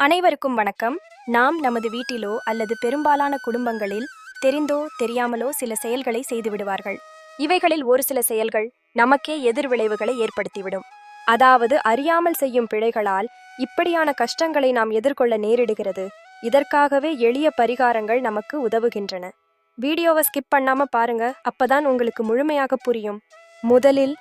அனைவருக்கும் வணக்கம். நாம் நமது வீட்டிலோ அல்லது பெரும்பாலான குடும்பங்களில் தெரிந்தோ தெரியாமலோ சில செயல்களை செய்து விடுவார்கள். இவைகளில் ஒரு சில செயல்கள் நமக்கே எதிர்விளைவுகளை ஏற்படுத்திவிடும். அதாவது அறியாமல் செய்யும் பிழைகளால் இப்படியான கஷ்டங்களை நாம் எதிர்கொள்ள நேரிடுகிறது. இதற்காகவே எளிய பரிகாரங்கள் நமக்கு உதவுகின்றன. வீடியோவை ஸ்கிப் பண்ணாம பாருங்க. அப்பதான் உங்களுக்கு முழுமையாக புரியும். முதலில்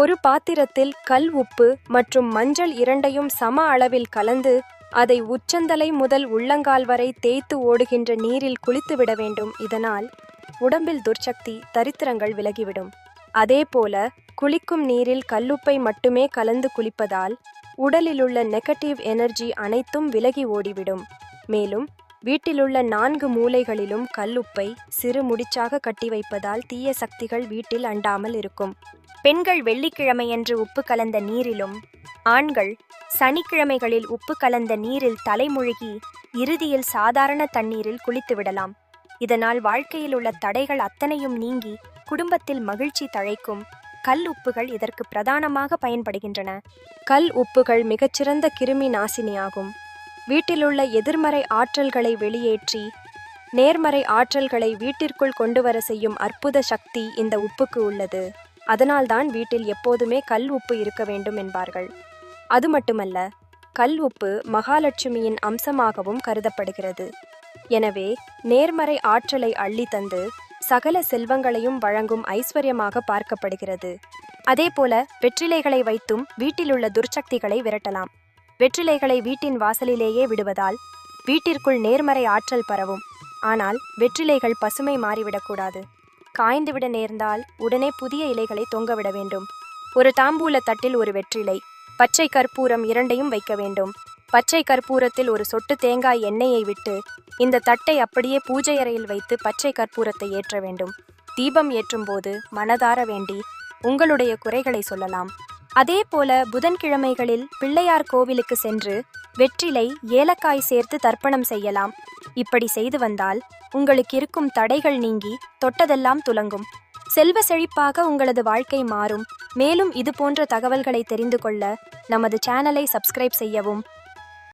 ஒரு பாத்திரத்தில் கல் உப்பு மற்றும் மஞ்சள் இரண்டையும் சம அளவில் கலந்து அதை உச்சந்தலை முதல் உள்ளங்கால் வரை தேய்த்து ஓடுகின்ற நீரில் குளித்துவிட வேண்டும். இதனால் உடம்பில் துர்ச்சக்தி தரித்திரங்கள் விலகிவிடும். அதேபோல குளிக்கும் நீரில் கல்லுப்பை மட்டுமே கலந்து குளிப்பதால் உடலிலுள்ள நெகட்டிவ் எனர்ஜி அனைத்தும் விலகி ஓடிவிடும். மேலும் வீட்டிலுள்ள நான்கு மூலைகளிலும் கல்லுப்பை சிறு முடிச்சாக கட்டி வைப்பதால் தீய சக்திகள் வீட்டில் அண்டாமல் இருக்கும். பெண்கள் வெள்ளிக்கிழமையன்று உப்பு கலந்த நீரிலும் ஆண்கள் சனிக்கிழமைகளில் உப்பு கலந்த நீரில் தலைமுழுகி இறுதியில் சாதாரண தண்ணீரில் குளித்துவிடலாம் இதனால் வாழ்க்கையில் உள்ள தடைகள் அத்தனையும் நீங்கி குடும்பத்தில் மகிழ்ச்சி தழைக்கும் கல் உப்புகள் இதற்கு பிரதானமாக பயன்படுகின்றன. கல் உப்புகள் மிகச்சிறந்த கிருமி நாசினியாகும். வீட்டிலுள்ள எதிர்மறை ஆற்றல்களை வெளியேற்றி நேர்மறை ஆற்றல்களை வீட்டிற்குள் கொண்டு வர செய்யும் அற்புத சக்தி இந்த உப்புக்கு உள்ளது. அதனால்தான் வீட்டில் எப்போதுமே கல் உப்பு இருக்க வேண்டும் என்பார்கள். அது மட்டுமல்ல கல் உப்பு மகாலட்சுமியின் அம்சமாகவும் கருதப்படுகிறது. எனவே நேர்மறை ஆற்றலை அள்ளி தந்து சகல செல்வங்களையும் வழங்கும் ஐஸ்வர்யமாக பார்க்கப்படுகிறது. அதேபோல வெற்றிலைகளை வைத்தும் வீட்டிலுள்ள துர்ச்சக்திகளை விரட்டலாம். வெற்றிலைகளை வீட்டின் வாசலிலேயே விடுவதால் வீட்டிற்குள் நேர்மறை ஆற்றல் பரவும். ஆனால் வெற்றிலைகள் பசுமை மாறிவிடக்கூடாது. காய்ந்துவிட நேர்ந்தால் உடனே புதிய இலைகளை தொங்கவிட வேண்டும். ஒரு தாம்பூல தட்டில் ஒரு வெற்றிலை பச்சை கற்பூரம் இரண்டையும் வைக்க வேண்டும். பச்சை கற்பூரத்தில் ஒரு சொட்டு தேங்காய் எண்ணெயை விட்டு இந்த தட்டை அப்படியே பூஜை அறையில் வைத்து பச்சை கற்பூரத்தை ஏற்ற வேண்டும். தீபம் ஏற்றும் போது மனதார வேண்டி உங்களுடைய குறைகளை சொல்லலாம். அதே போல புதன்கிழமைகளில் பிள்ளையார் கோவிலுக்கு சென்று வெற்றிலை ஏலக்காய் சேர்த்து தர்ப்பணம் செய்யலாம். இப்படி செய்து வந்தால் உங்களுக்கு இருக்கும் தடைகள் நீங்கி தொட்டதெல்லாம் துலங்கும். செல்வ செழிப்பாக உங்களது வாழ்க்கை மாறும். மேலும் இது போன்ற தகவல்களை தெரிந்து கொள்ள நமது சேனலை சப்ஸ்கிரைப் செய்யவும்